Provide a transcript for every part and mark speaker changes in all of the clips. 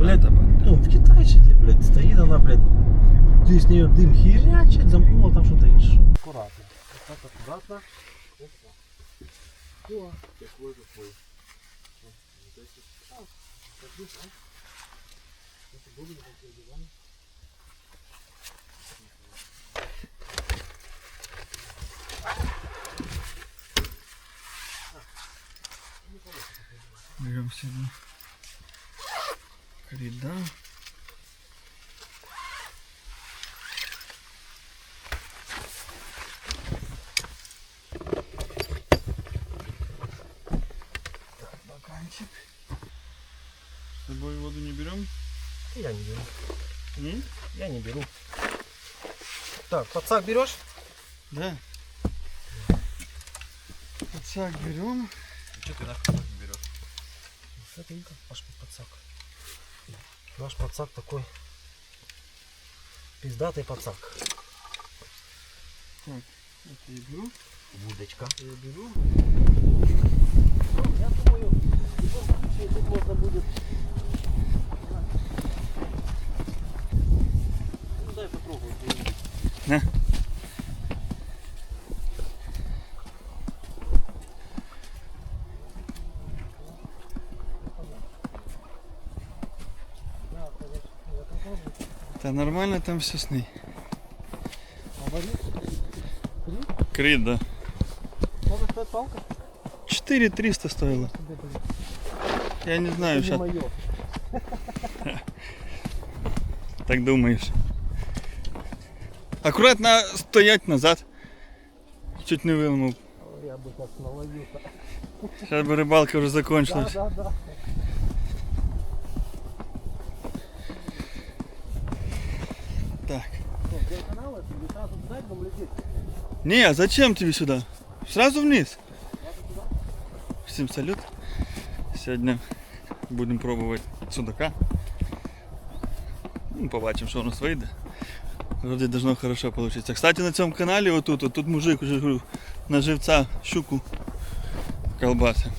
Speaker 1: блядь, ну, в Китайщині, блядь, стоїть вона, блядь, десь неї дим хірячить, замкнула там щось інше. Аккуратно. Так, аккуратно. О, какой какой.
Speaker 2: Вот эти.
Speaker 1: А, как здесь, а? Это было на такой диване.
Speaker 3: Берем сюда себе крида. Баканчик. С собой воду не берем?
Speaker 1: Я не беру.
Speaker 3: М?
Speaker 1: Я не беру. Так, подсак берешь?
Speaker 3: Да. Подсак берем.
Speaker 2: Что ты нахуй не берешь?
Speaker 1: Это Игорь, наш подсак. Наш пацак такой пиздатый пацак.
Speaker 3: Так, Это я беру.
Speaker 1: Удочка.
Speaker 3: Я беру.
Speaker 1: Я думаю, в любом случае тут можно будет... Ну дай попробую.
Speaker 3: На. Та нормально там все сны. Крид, да.
Speaker 1: Сколько стоит палка?
Speaker 3: 4300 стоило. Я не знаю,
Speaker 1: Это не
Speaker 3: сейчас
Speaker 1: мое.
Speaker 3: так думаешь. Аккуратно стоять назад. Чуть не вилнув.
Speaker 1: Я бы так наловил-то.
Speaker 3: Сейчас бы рыбалка уже
Speaker 1: Да,
Speaker 3: закончилась.
Speaker 1: да, да.
Speaker 3: Так.
Speaker 1: Что, вдоль канала это или сразу туда будем лететь?
Speaker 3: Не, а зачем тебе сюда? Сразу вниз. Всем салют. Сьогодні будемо пробувати судака. Ну, побачимо, що у нас вийде. Вроде должно хорошо получиться. Кстати, на цьому каналі отут, отут мужик уже говорю, на живця щуку колбаси.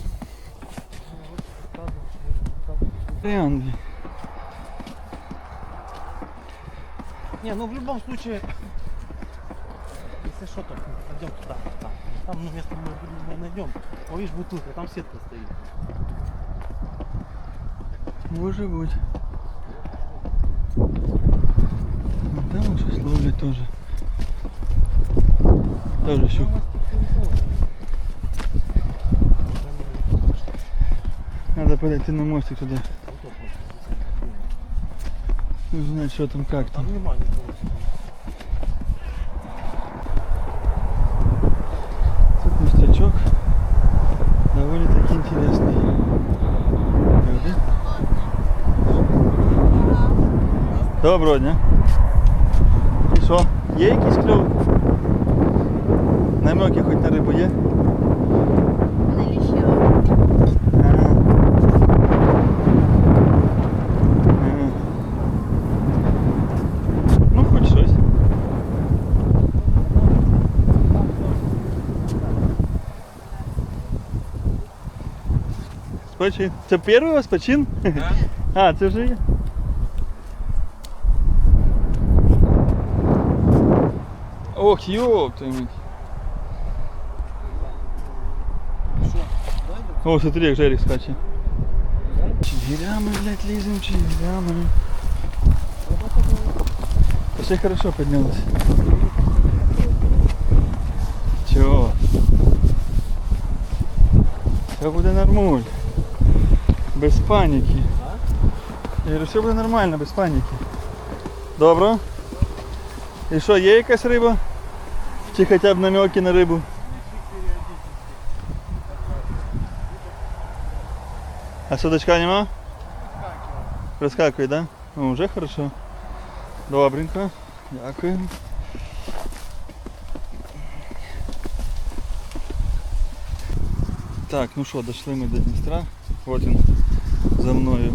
Speaker 3: Варіант.
Speaker 1: Не, ну в любом случае, если что, то пойдем туда. Там, там ну, место мы не найдем. О, видишь, бутылка, там сетка стоит.
Speaker 3: Може бути. Ну, там щось ловлять теж. Тоже щуку. Надо подойти на мостик туда. Узнать, что там как там.
Speaker 1: Там
Speaker 3: интересный. Люди. Доброго дня. І що? Є якийсь кльов? Намеки хоч на рибу є? Спочин. Це перший у вас почин?
Speaker 2: Да.
Speaker 3: А, це вже є. Ох, мать. О, смотри, як Жерик скаче. Чигирями, блядь, лізем, чигирями. Все хорошо поднялось. Чего? Все буде нормуль. Без паніки. Я говорю, все буде нормально, без паніки. Добро? І що, є якась риба? Чи хоча б намеки на рибу? А судочка нема? Розкакує, да? Ну, вже хорошо. Добренько. Дякую. Так, ну що, дійшли ми до Дністра. От він За мною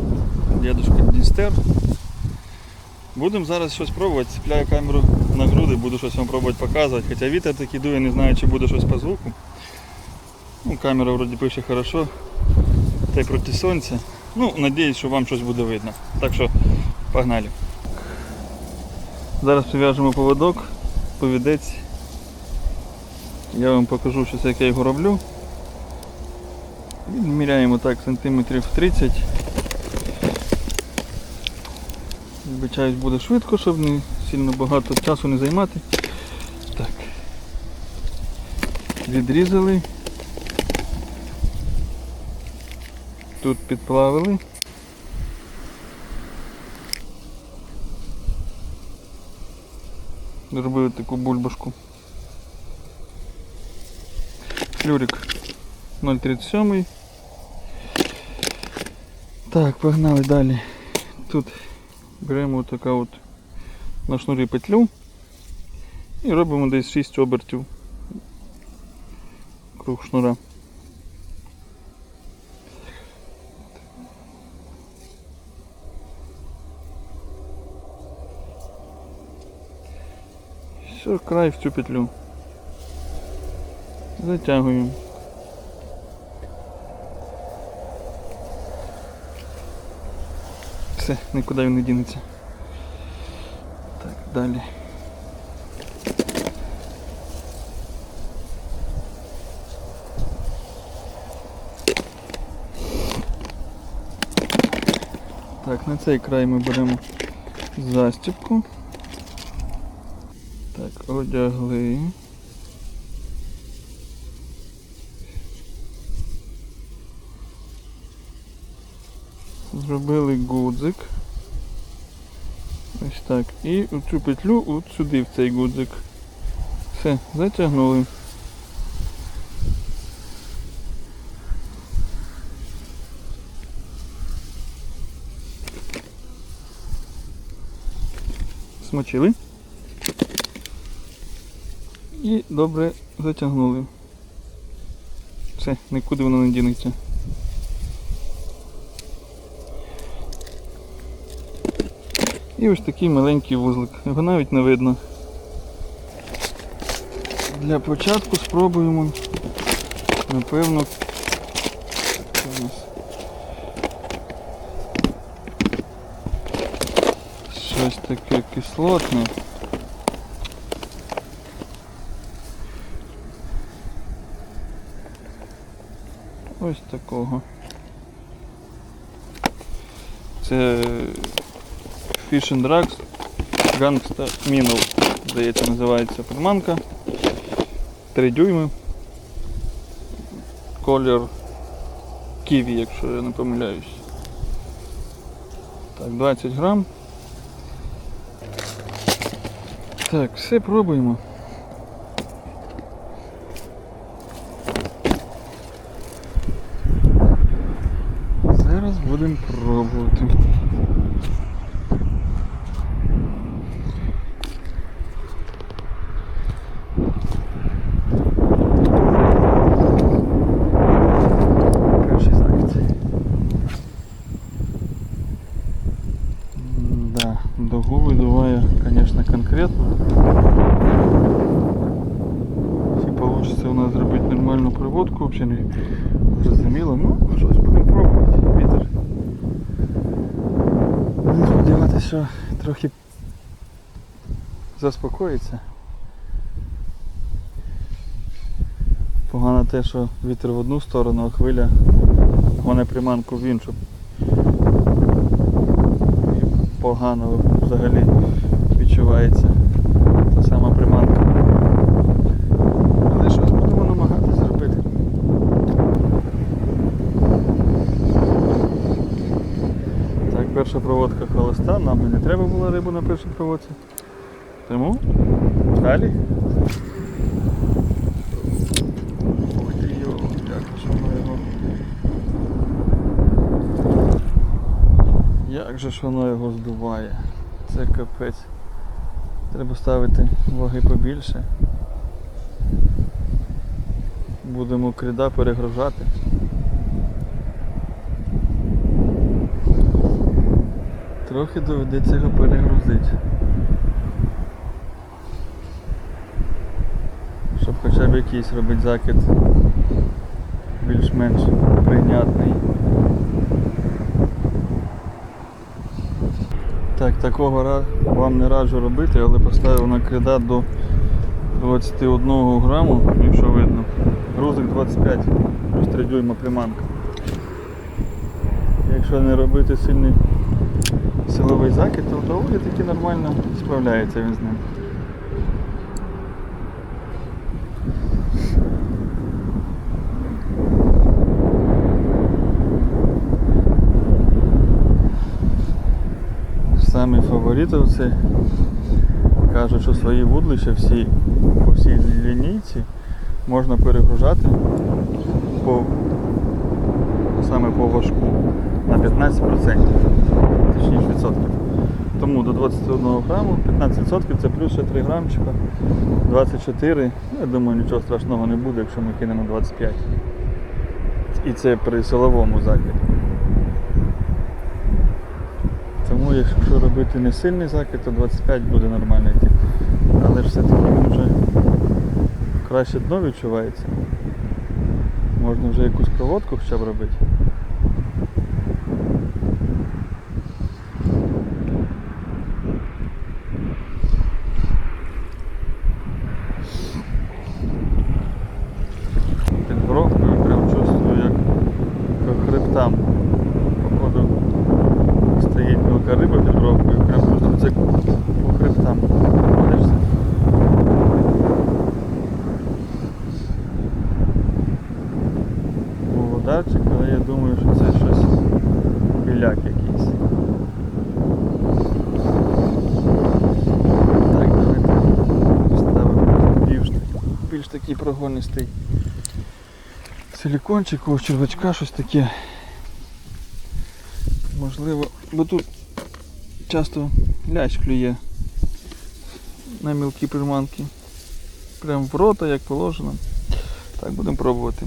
Speaker 3: дедушка Дністер. Будемо зараз щось пробувати. Цепляю камеру на груди, буду щось вам пробувати показувати. Хоча вітер такий дує, не знаю, чи буде щось по звуку. Ну, камера вроді пише хорошо. Та й проти сонця. Ну, надіюсь, що вам щось буде видно. Так що погнали. Зараз прив'яжемо поводок, повідець. Я вам покажу, що це як я його роблю. Відміряємо так сантиметрів 30. Вибачаюсь, буде швидко, щоб не сильно багато часу не займати. Так. Відрізали. Тут підплавили. Зробили таку бульбашку. Флюрик 0,37. Так, погнали далі. Тут беремо така от на шнурі петлю і робимо десь 6 обертів круг шнура. Все, край в цю петлю. Затягуємо. Все, нікуди він не дінеться. Так, далі. Так, на цей край ми беремо застібку. Так, одягли. Зробили гудзик. Ось так. І цю петлю от сюди в цей гудзик. Все, затягнули. Смочили. І добре затягнули. Все, нікуди воно не дінеться. І ось такий маленький вузлик. Його навіть не видно. Для початку спробуємо. Напевно. У нас Щось таке кислотне. Ось такого. Це Fish and Drugs Gangsta Minnow, здається, називається приманка. 3 дюйми. Колір ківі, якщо я не помиляюсь. Так, 20 грам. Так, все пробуємо. Зараз будемо пробувати.
Speaker 1: Перший захід.
Speaker 3: М, Да, дугу видуває, конечно, конкретно. Чи получится у нас зробити нормальну проводку, взагалі не зрозуміло. Ну, щось будемо пробувати. Вітер.
Speaker 1: Будемо сподіватися, що трохи заспокоїться.
Speaker 3: Погано те, що вітер в одну сторону, а хвиля мене приманку в іншу. І погано взагалі відчувається та сама приманка. Але щось будемо намагатися зробити. Так, перша проводка холоста, нам не треба було рибу на першій проводці. Тому далі. Ух ти як же воно його. Як же ж воно його здуває. Це капець. Треба ставити ваги побільше. Будемо крида перегружати. Трохи доведеться його перегрузити. Щоб хоча б якийсь робити закид більш-менш прийнятний. Так, такого вам не раджу робити, але поставив на кридат до 21 граму, якщо видно. Грузик 25, плюс 3 дюйма приманка. Якщо не робити сильний силовий закид, то доволі таки нормально справляється він з ним. Самі фаворити це кажуть, що свої вудлища всі по всій лінійці можна перегружати по, саме по важку на 15%, точніше відсотків. Тому до 21 граму 15% це плюс ще 3 грамчика, 24. Ну, Я думаю, нічого страшного не буде, якщо ми кинемо 25. І це при силовому закиді. Тому якщо робити не сильний закид, то 25 буде нормально йти. Але ж все-таки він вже краще дно відчувається. Можна вже якусь проводку хоча б робити. Під бровкою прям чувствую, як по хребтам. Походу стоїть мілка риба під бровкою, прям чувствується як по хребтам проходишся. Був ударчик, але я думаю, що це щось біляк якийсь. Так, давайте ставимо більш, такий прогонистий силікончик, червачка щось таке. Можливо, бо тут часто лящ клює на мілкі приманки. Прям в рота, як положено. Так, будемо пробувати.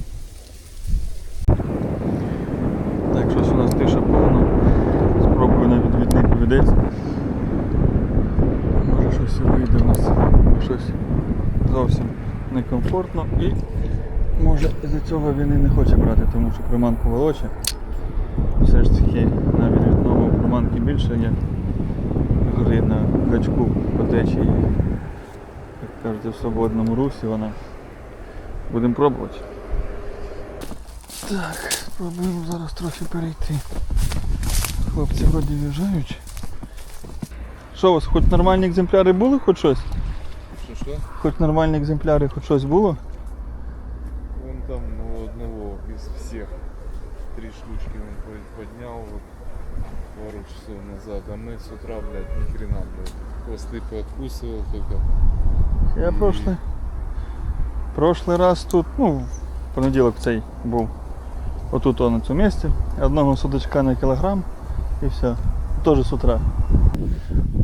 Speaker 3: Так, щось у нас тиша повна. Спробую на відвідний повідець. Може щось і вийде у нас. Щось зовсім некомфортно і може із-за цього він і не хоче брати, тому що приманку волоче. Все ж таки на відвідному у приманки більше є гри на гачку по течії. Як кажуть, в свободному русі вона. Будемо пробувати. Так, спробуємо зараз трохи перейти. Хлопці вроді в'їжджають. Що у вас, хоч нормальні екземпляри були, хоч щось?
Speaker 2: Що що?
Speaker 3: Хоч нормальні екземпляри, хоч щось було?
Speaker 2: Вон там у одного из всех три штучки он по- поднял вот пару часов назад, а мы с утра, блядь, ни хрена, блядь. Хвосты пооткусывал только.
Speaker 3: Я прошлий. Прошлий раз тут, ну, в понеділок цей був. Отут он на цьому місці. Одного судачка на кілограм і все. Теж з утра.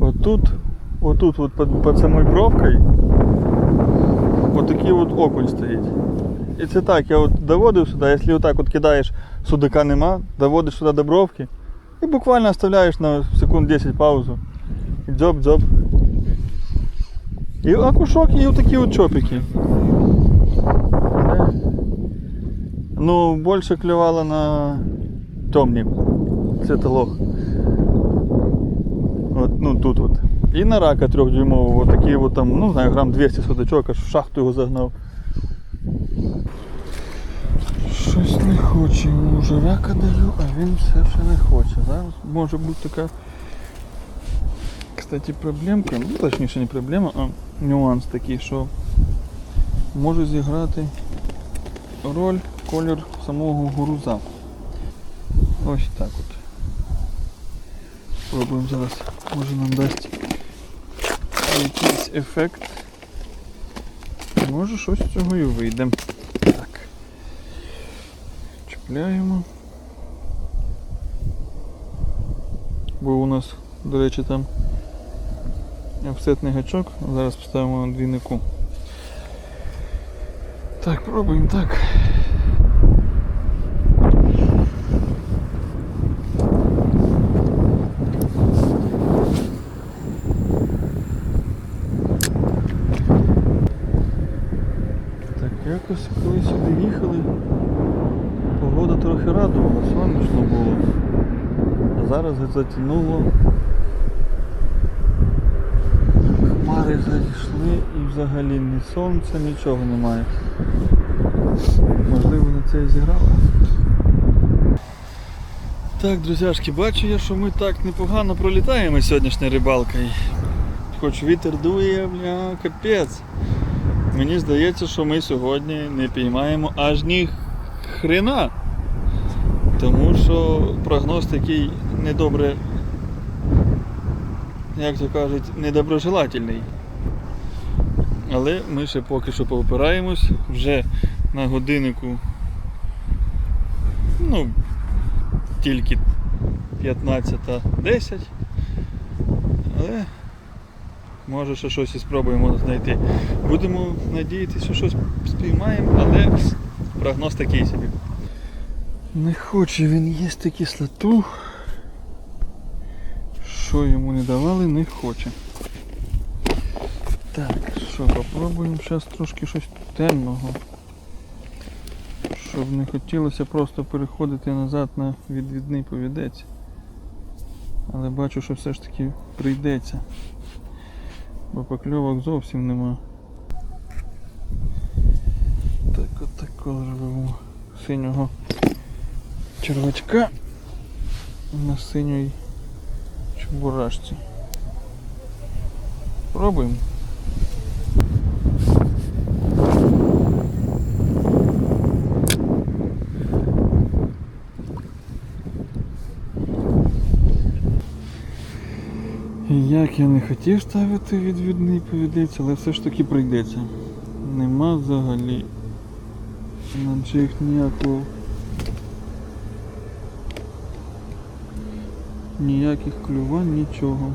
Speaker 3: Отут, отут от під, під самою бровкою, отакий от окунь стоїть. І це так, я от доводив сюди, якщо отак от кидаєш, судака нема, доводиш сюди до бровки і буквально оставляєш на секунд 10 паузу. І дзьоб-дзьоб. І окушок, і отакі от чопики. Ну, більше клювало на темні. Це лох. От, ну тут от. І на рака трьохдюймового, такий от там, ну знаю, грам 200 судачок, аж в шахту його загнав. Щось не хоче, йому вже рака даю, а він все ще не хоче. Зараз може бути така кстати, проблемка, ну точніше не проблема, а нюанс такий, що може зіграти роль колір самого груза. Ось так от. Спробуємо зараз, може нам дасть якийсь ефект. Може щось з цього і вийде. Чіпляємо. Бо у нас, до речі, там офсетний гачок. Зараз поставимо на двійнику. Так, пробуємо так. Так, якось коли сюди їхали, погода трохи затягнуло хмари зайшли і взагалі ні сонця, нічого немає. Можливо, на це і зіграло. Так, друзяшки, бачу я, що ми так непогано пролітаємо сьогоднішня рибалка. І Хоч вітер дує, бля, капець. Мені здається, що ми сьогодні не піймаємо аж ні хрена. Тому що прогноз такий недобре, як то кажуть, недоброжелательний. Але ми ще поки що поопираємось, вже на годиннику, ну, тільки 15.10. Але може ще щось і спробуємо знайти. Будемо надіятися, що щось спіймаємо, але прогноз такий собі. Не хоче він їсти кислоту. Що йому не давали, не хоче. Так, що, попробуємо зараз трошки щось темного. Щоб не хотілося просто переходити назад на відвідний повідець. Але бачу, що все ж таки прийдеться. Бо покльовок зовсім нема. Так от такого зробимо синього червачка на синій чебурашці. Пробуємо. Як я не хотів ставити відвідний повідець, але все ж таки прийдеться. Нема взагалі на джиг ніякого ніяких клювань, нічого.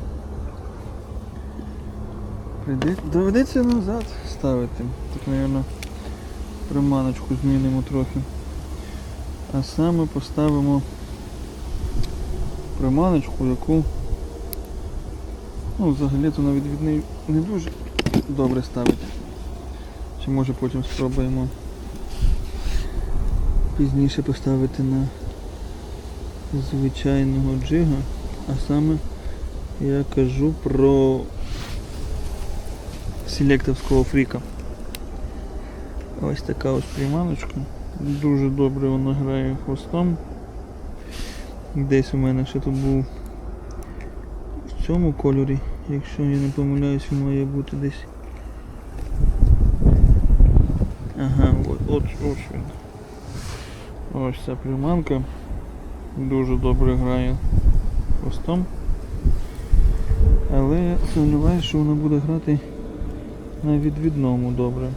Speaker 3: Доведеться назад ставити. Так, мабуть, приманочку змінимо трохи. А саме поставимо приманочку, яку ну, взагалі то на відвідний не дуже добре ставить. Чи може потім спробуємо пізніше поставити на звичайного джига, а саме я кажу про селектовського фріка. Ось така ось приманочка. Дуже добре вона грає хвостом. Десь у мене ще тут був в цьому кольорі, якщо я не помиляюсь, він має бути десь. Ага, от, от, ось він. Ось ця приманка. Дуже добре грає хвостом. Але сумніваюся, що вона буде грати на відвідному добре.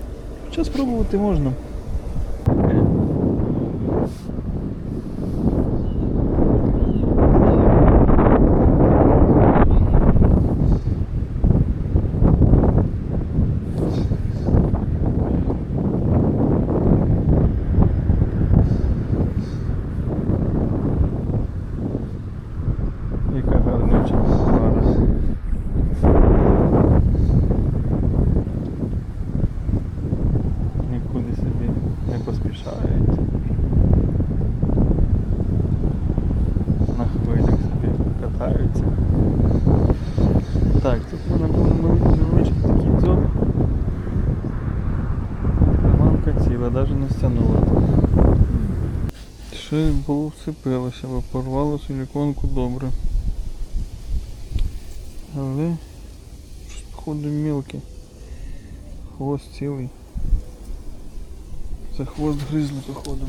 Speaker 3: Хоча спробувати можна. Яка гарнюча пара. Нікуди собі не поспішають. На хвилях собі катаються. Так, тут в мене був невели- невеличкий такий дзьоб. Мамка ціла, навіть не стягнула. Ще було вцепилося, бо порвало силіконку добре. Але щось походу мілке. Хвост цілий. За хвост гризли походу.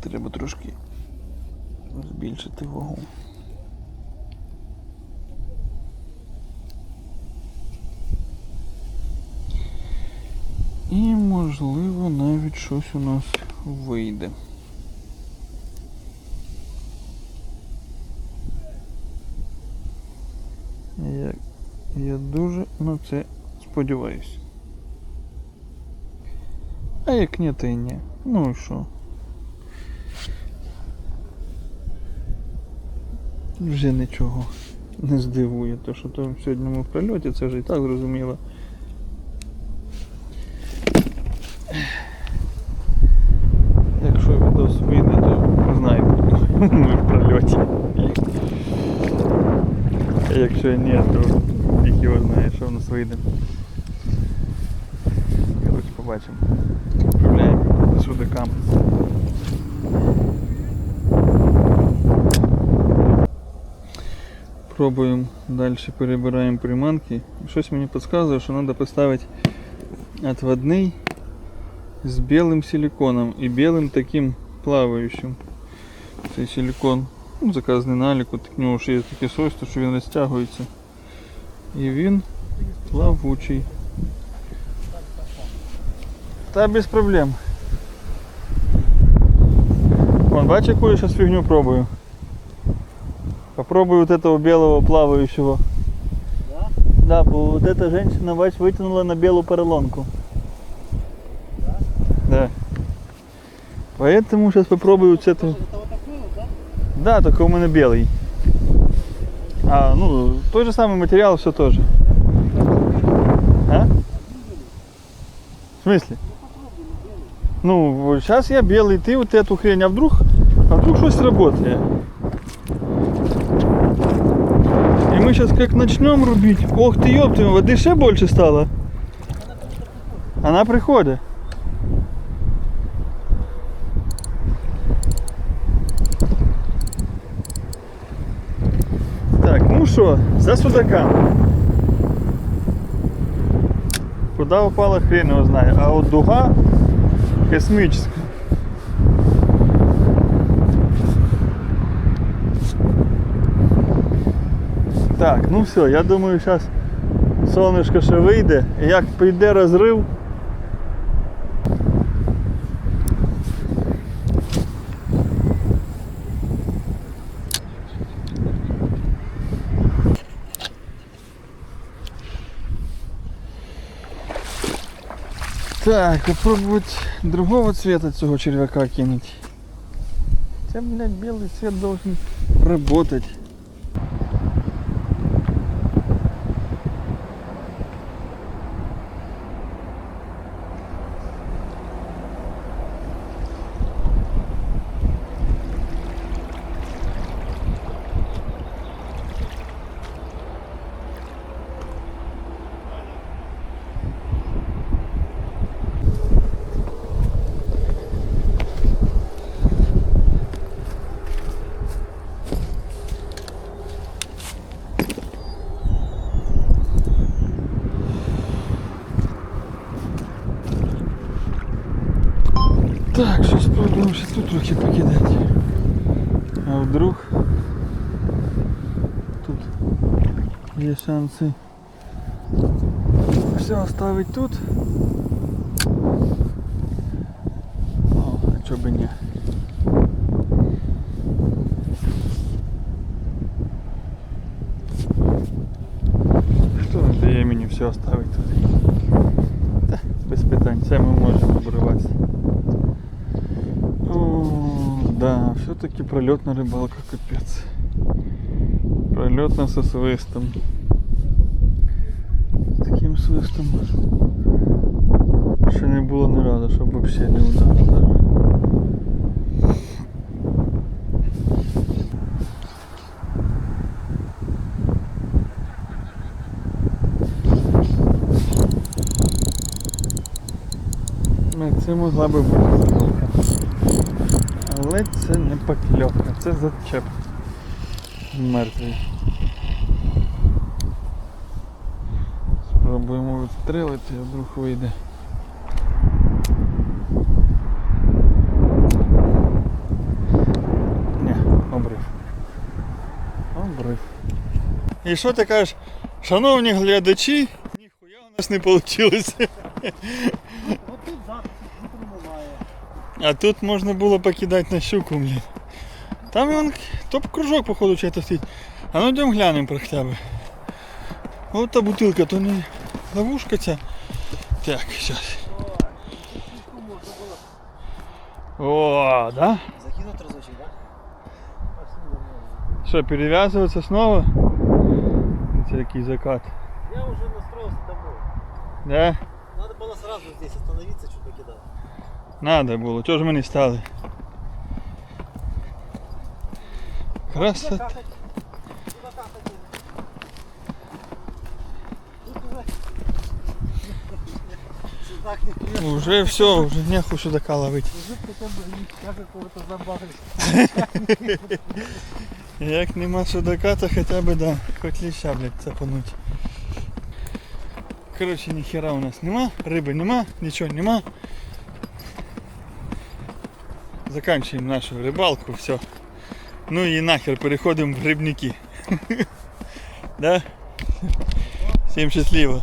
Speaker 3: Треба трошки збільшити вагу. І можливо навіть щось у нас вийде. Я, я дуже на це сподіваюся. А як ні, то й ні. Ну і що? Вже нічого не здивує, то що там сьогодні ми в прильоті, це вже і так зрозуміло. Якщо відос вийде, то знаєте, ми в прильоті. А якщо ні, то його знає, що в нас вийде. Коротше, побачимо. Управляємо судакам. Пробуємо далі перебираємо приманки. Щось мені підказує, що треба поставити отводний з білим силиконом і білим таким плаваючим. Цей силикон ну, заказаний на аліку, так в нього ж є таке свойство, що він розтягується. І він плавучий. Та без проблем. Вон, бачиш, яку я зараз фігню пробую? Попробую вот этого белого плавающего.
Speaker 1: Да?
Speaker 3: Да, бо вот эта женщина, бач, вытянула на белую поролонку.
Speaker 1: Да?
Speaker 3: Да. Поэтому сейчас попробую вот с этого.
Speaker 1: Это вот такой вот, да?
Speaker 3: Да, только у меня белый. А, ну, тот же самый материал, все тоже. А? В смысле? Ну, сейчас я белый, ты вот эту хрень, а вдруг, а вдруг что сработает? И мы сейчас как начнем рубить. Ох ты, ёпты, воды ще больше стало. Она приходит. Що, за судака. Куда упала, хрен его знает. А вот дуга космическая. Так, ну все, я думаю, зараз сонечко ще вийде. Як прийде розрив. Так, попробовать другого цвета цього червяка кинуть. Це, блядь, белый цвет должен работать. що спробуємо ще тут трохи покидати. А вдруг тут є шанси все оставить тут. О, а чого би ні. Хто не дає мені все оставить тут? Все-таки пролетная рыбалка, капец. Пролетна со свистом. З таким свистом. Ще не було ні разу, щоб взагалі не. Ну, Це могла би бути покльовка. Це не покльовка, це зачеп. Мертвий. Спробуємо відстрелити, а вдруг вийде. Ні, обрив. Обрив. І що ти кажеш, шановні глядачі, ніхуя у нас не вийшло. А тут можна було покидати на щуку, блін. Там він топ кружок, походу, чей-то стоїть. А ну йдемо глянемо про хоча б. От та бутилка, то не ловушка ця. Так, зараз. О, да?
Speaker 1: Закинуть разочек, да?
Speaker 3: Що, перев'язуватися знову? Це який закат.
Speaker 1: Я уже настроился домой.
Speaker 3: Да?
Speaker 1: Надо было сразу здесь остановиться, что покидал.
Speaker 3: Надо було, чого ж ми не стали? Красота. Уже все, уже неху судака ловить. Як нема судака, то хотя бы да, хоть леща, блядь, цапануть. Короче, нихера у нас нема, рыбы нема, ничего нема. Заканчуємо нашу рибалку, все. Ну і нахер переходимо в грибники. да? Всім щасливо.